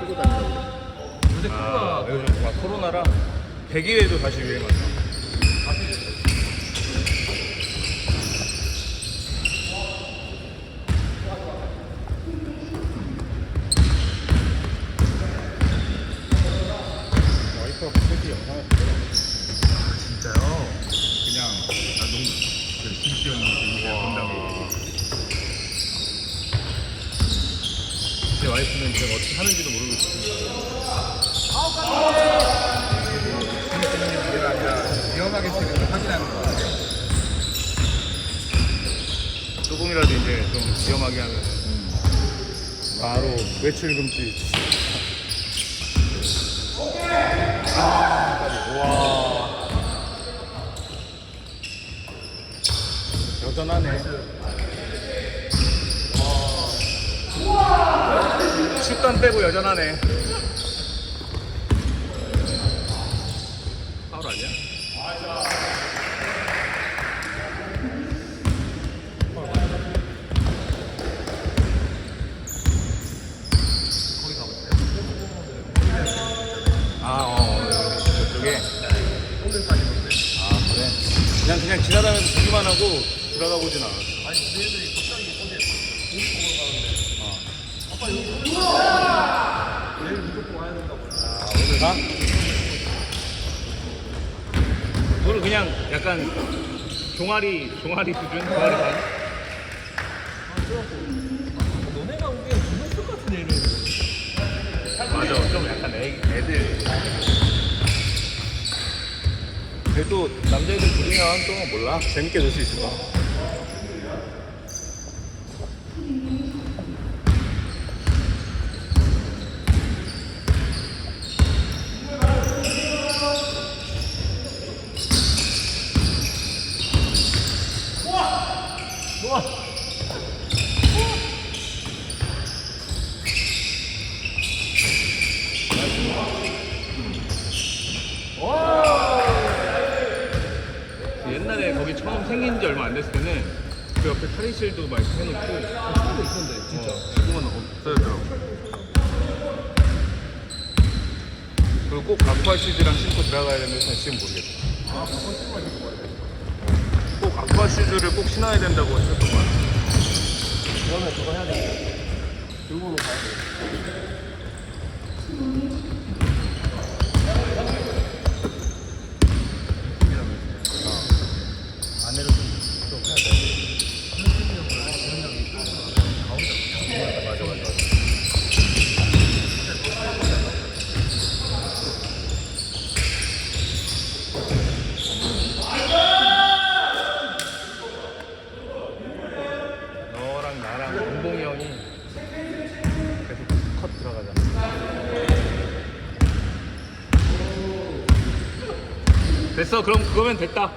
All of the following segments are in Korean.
쓰고 다니고. 근데 아, 코로나 요즘 막 코로나랑 100일에도 다시 유행한다. 와이프가 갑자기 영상을 보더라고. 진짜요? 그냥 나 농구 그 김시현 이제 본다고. 제 와이프는 제가 어떻게 하는지도 모르고 재밌는 문제가 아니라 위험하게 걸 확인하는 거야. 조금이라도 이제 좀 위험하게 하면 바로 외출 금지. 와. 여전하네. 슛단 빼고 여전하네. 파울 아니야? 아, 어, 어. 아? 그냥, 그냥 지나다니면서 보기만 하고 들어가 보진 않았어. 아니 우리 애들이 갑자기 어제 공식 보러 가는데 어. 아, 오늘 그냥 약간 종아리, 종아리 수준? 종아리 반? 너네가 보기엔 중학교 같은 애를 맞아, 좀 약간 애, 애들. 그래도 남자애들 부르면 또 몰라. 재밌게 놀 수 있을 거야. 옛날에 거기 처음 생긴 지 얼마 안 됐을 때는 그 옆에 탈의실도 막 이렇게 해놓고 친구 있던데 진짜. 어, 지금은 없어졌더라고. 그리고 꼭 아쿠아 슈즈랑 신고 들어가야 되는데 지금 모르겠다. 아. 꼭 아쿠아 슈즈를 꼭 신어야 된다고 했었던 것 같아. 그러면 그거 해야 돼. 들고로 가야 돼. 안내를 좀, 좀 해야 돼. 맞아, 맞아. 너랑 나랑 운동이 형이 계속 컷 들어가자. 됐어, 그럼 그거면 됐다.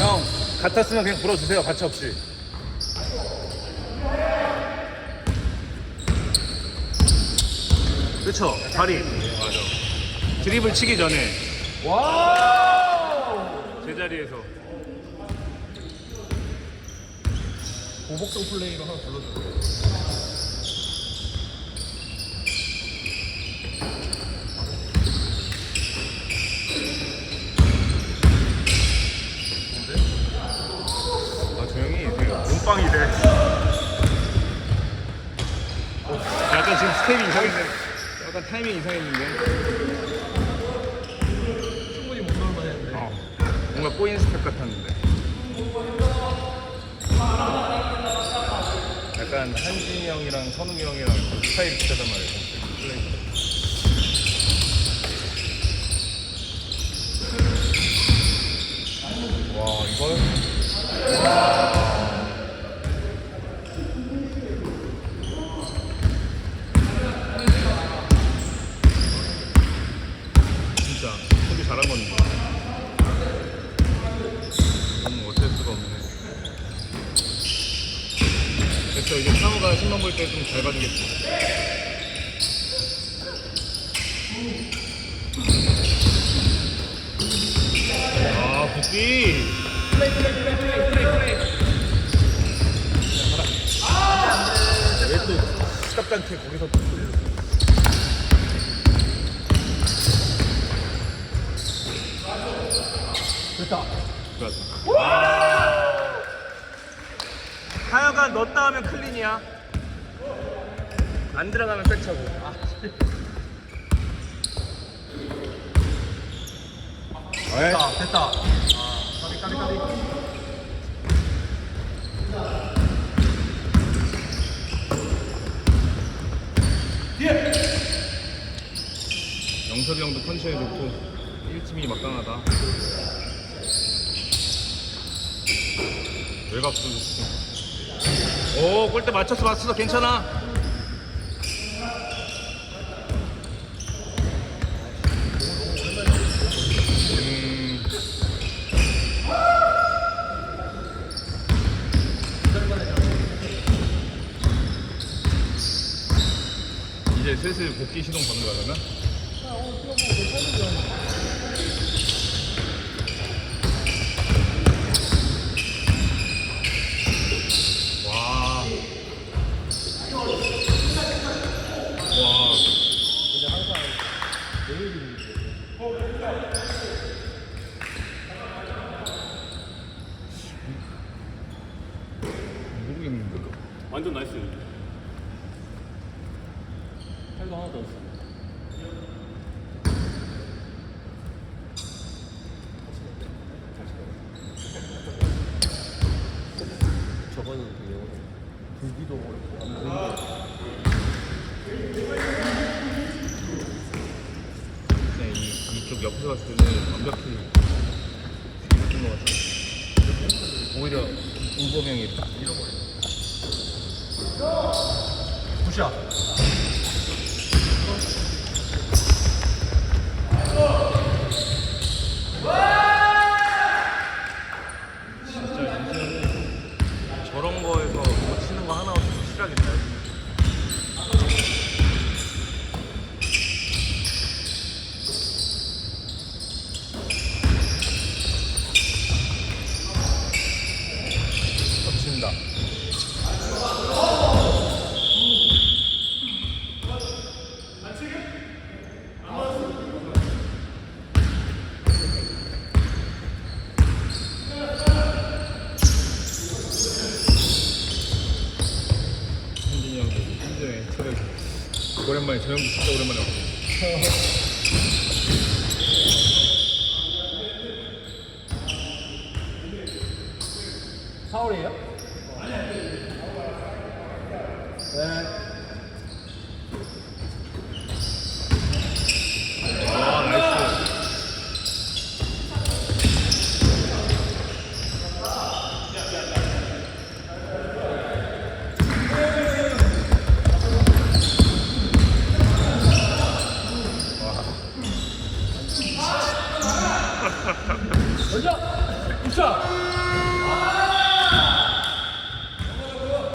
형, 같았으면 그냥 불어주세요, 가차 없이. 그쵸? 다리. 드립을 치기 전에. 제자리에서. 보복성 플레이로 하나 불러줘. 아, 되게 몸빵이래. 어, 약간 지금 스텝이 이상했네. 약간 타이밍 이상했는데. 충분히 못 놀만 했는데. 어, 뭔가 꼬인 스텝 같았는데. 약간 한진이 형이랑 선웅이 형이랑 그 스타일이 비슷하단 말이에요. 플레이. 와, 이걸? 진짜 소비 잘한 건데. 알겠어. 이제 상호가 신만 볼때 좀잘 봐주겠어. 아, 복귀. 플레이, 플레이, 플레이, 플레이, 플레이, 플레이. 왜또 시답지 않게 거기서 또 됐다. 좋았어. 하여간 넣었다 하면 클린이야. 안 들어가면 백차고. 아, 됐다. 됐다. 아, 까비 까비 까비. 영섭이 형도 컨디션이 좋고 1팀이 막강하다. 외곽도 좋고. 오, 골대 맞췄어, 맞췄어. 괜찮아. 음, 이제 슬슬 복귀 시동 거는 거야, 그러면? 와. 와. 근데 항상 내일이 모르겠는데. 완전 나이스. 팔도 하나 더 있어. 저거는 그냥 불기도 안 보이는데 그냥 이, 이쪽 옆에서 봤을 때는 완벽히 이긴 것 같아. 오히려 우범형이 딱 잃어버려. 굿샷. 오랜만에 저녁도 진짜 오랜만에 왔어. 파울이에요? 네.